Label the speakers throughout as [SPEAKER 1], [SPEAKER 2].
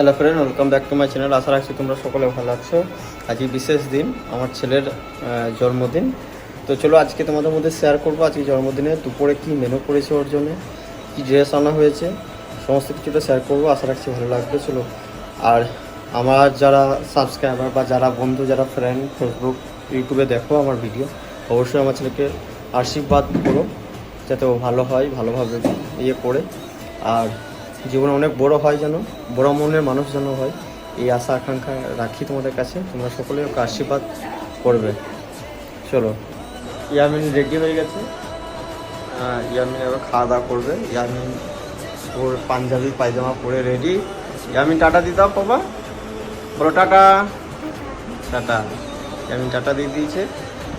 [SPEAKER 1] Hello friend welcome back to my channel আশা রাখছি তোমরা সকলে ভালো আছো। আজকে বিশেষ দিন, আমার ছেলের জন্মদিন। তো চলো আজকে তোমাদের মধ্যে শেয়ার করব আজকে জন্মদিনে দুপুরে কী মেনু করেছে ওর জন্য, কী ড্রেস আনা হয়েছে, সমস্ত কিছুটা শেয়ার করব। আশা রাখছি ভালো লাগবে, চলো। আর আমার যারা সাবস্ক্রাইবার বা যারা বন্ধু, যারা ফ্রেন্ড ফেসবুক ইউটিউবে দেখো আমার ভিডিও অবশ্যই আমার ছেলেকে আশীর্বাদ করো, যাতে ও ভালো হয়, ভালোভাবে ইয়ে করে। আর জীবনে অনেক বড় হয় যেন বড় মনের মানুষ যেন হয়। এই আশা, আকাঙ্ক্ষা রাখি তোমাদের কাছে। তোমরা সকলে ওকে আশীর্বাদ করবে। চলো। ইয়ামিন রেডি হয়ে গেছে। ইয়ামিন এবার খাওয়া দাওয়া করবে। ইয়ামিন ওর পাঞ্জাবি, পায়জামা পরে রেডি ইয়ামিন টাটা দিতে দাও, বাবা। বলো, টাটা। টাটা। ইয়ামিন টাটা দিয়ে দিয়েছে।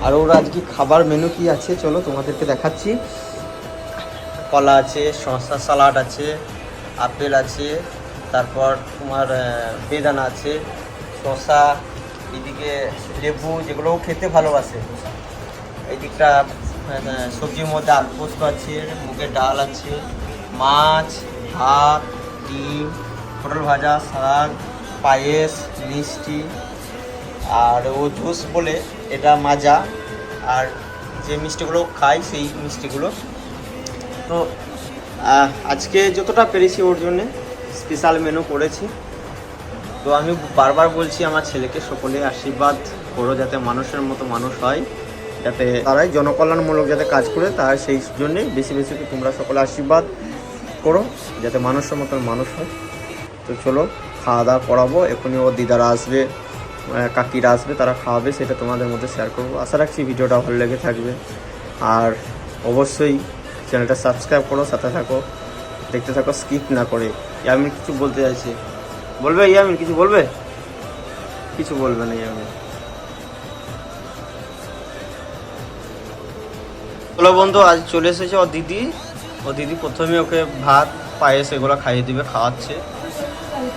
[SPEAKER 1] আর ওর আজকে খাবার মেনু কি আছে? চলো তোমাদেরকে দেখাচ্ছি। কলা আছে, শসা, সালাড আছে। আপেল আছে, তারপর তোমার বেদানা আছে, শসা, এদিকে লেবু যেগুলোও খেতে ভালোবাসে। এদিকটা সবজির মধ্যে আলু পোস্ত আছে, মুগের ডাল আছে, মাছ, ভাত, ডিম, পটল ভাজা, শাক, পায়েস, মিষ্টি, আর ও জুস বলে এটা মাজা, আর যে মিষ্টিগুলো খাই সেই মিষ্টিগুলো। তো আজকে যতটা পেরেছি ওর জন্যে স্পেশাল মেনু করেছি। তো আমি বারবার বলছি আমার ছেলেকে সকলে আশীর্বাদ করো যাতে মানুষের মতো মানুষ হয়, যাতে তারাই জনকল্যাণমূলক যাতে কাজ করে, তার সেই জন্যে বেশি বেশি তোমরা সকলে আশীর্বাদ করো, যাতে মানুষের মতন মানুষ হয়। তো চলো, খাওয়া দাওয়া করাবো, এখনই ওর দিদারা আসবে কাকিরা আসবে, তারা খাওয়াবে, সেটা তোমাদের মধ্যে শেয়ার করব। আশা রাখছি ভিডিওটা ভালো লেগে থাকবে। আর অবশ্যই চ্যানেলটা সাবস্ক্রাইব করো, সাথে থাকো। দেখতে থাকো স্কিপ না করে। ইয়ামিন কিছু বলতে চাইছি। বলবে ইয়ামিন, কিছু বলবে? কিছু বলবে না ইয়ামিন। হ্যালো বন্ধু, আজ চলে এসেছে ও দিদি। ও দিদি প্রথমে ওকে ভাত, পায়েস এগুলো খাইয়ে দিবে, খাওয়াচ্ছে।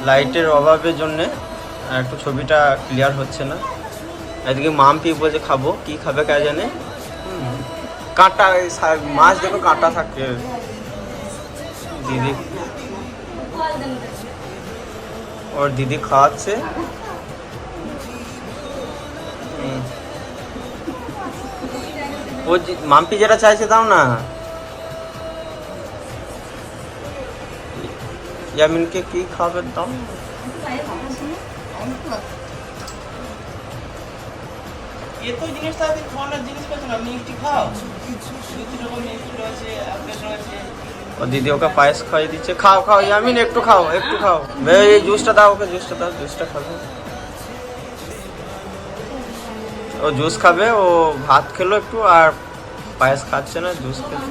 [SPEAKER 1] লাইটের অভাবের জন্যে একটু ছবিটা ক্লিয়ার হচ্ছে না। এদিকে মামপি বলছে, খাব, কি খাবে কে জানে? কাঁটা মাছ দেখো কাঁটা থাকে। দিদি। ওর দিদি খাওয়াচ্ছে। ও মাম্পি যেটা চাইছে দাও না। ইয়ামিনকে কি খাবে দাও?
[SPEAKER 2] এ তো জিনিসটা আছে খাওয়ানোর জিনিস পেয়েছ না মিষ্টি খাও। দুটি রকম মিষ্টি রয়েছে আপেল রয়েছে।
[SPEAKER 1] ও দিদি ওকে পায়েস খাইয়ে দিচ্ছে। খাও খাও ইয়ামিন একটু খাও একটু খাও। এই জুসটা দাও ওকে জুসটা দাও জুসটা খাবে। ও জুস খাবে ও ভাত খেলো একটু আর পায়েস খাচ্ছে না জুস খেলো।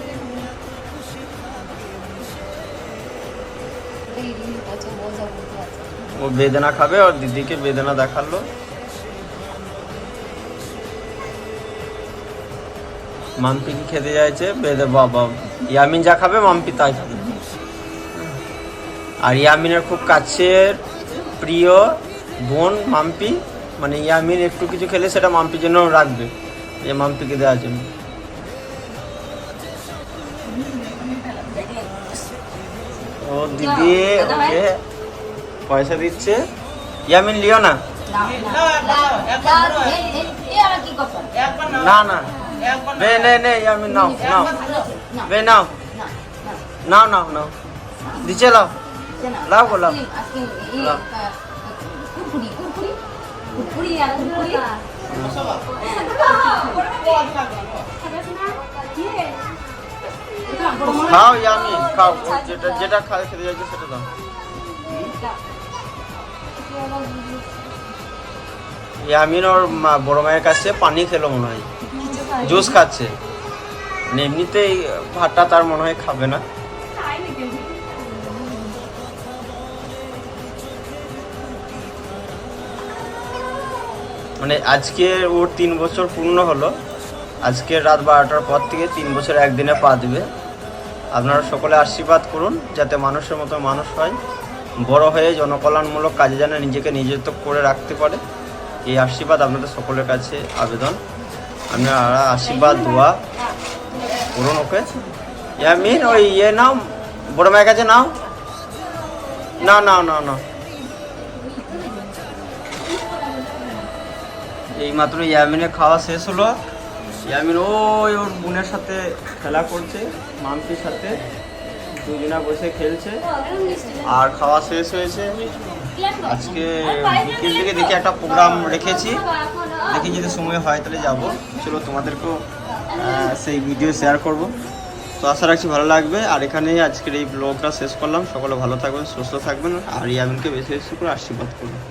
[SPEAKER 1] ও বেদনা খাবে আর দিদিকে বেদনা দেখাল। মাম্পি খেতে চাইছে বেদে বাবা ইয়ামিন যা খাবে মাম্পি তাই খাবে আর ইয়ামিনের খুব কাছের প্রিয় বোন মাম্পি মানে ইয়ামিন একটু কিছু খেলে সেটা মাম্পির জন্য রাখবে যে মাম্পিকে দেওয়ার জন্য ও দিদি ওকে পয়সা দিচ্ছে ইয়ামিন লিও না
[SPEAKER 2] না
[SPEAKER 1] না না নে নে ইয়ামিন নাও নাও বে নাও নাও নাও নাও দিচ্ছে লাও লাও গো লাও। খাও ইয়ামিন খাও যেটা যেটা খায় খেতে যাচ্ছে সেটা দাও। ইয়ামিন ওর বড় মায়ের কাছে পানি খেলো মনে হয়। জুস খাচ্ছে। মানে এমনিতেই ভাতটা তার মনে হয় খাবে না। মানে আজকে ওর তিন বছর পূর্ণ হলো। আজকে রাত বারোটার পর থেকে তিন বছর একদিনে পা দিবে। আপনারা সকলে আশীর্বাদ করুন, যাতে মানুষের মতো মানুষ হয়। বড় হয়ে জনকল্যাণমূলক কাজে যেন নিজেকে নিযুক্ত করে রাখতে পারে। এই আশীর্বাদ আপনাদের সকলের কাছে আবেদন। আপনারা আশীর্বাদ, দোয়া করুন ওকে হ্যাঁ? ইয়ামিন ওই ইয়ে নাও, বড় মায়ের কাছে নাও। না না না না। এইমাত্র ইয়ামিনে খাওয়া শেষ হলো। ইয়ামিন ওই ওর বোনের সাথে খেলা করছে মামতির সাথে। দুজনা বসে খেলছে। আর খাওয়া শেষ হয়েছে। আজকে বিকেল দিকে দেখে একটা প্রোগ্রাম রেখেছি। দেখি যদি সময় হয় তাহলে যাব। চলো তোমাদেরকেও সেই ভিডিও শেয়ার করব। তো আশা রাখছি ভালো লাগবে। আর এখানেই আজকের এই ব্লগটা শেষ করলাম। সকলে ভালো থাকবেন, সুস্থ থাকবেন। আর ইয়ামিনকে বেশি বেশি করে আশীর্বাদ করবেন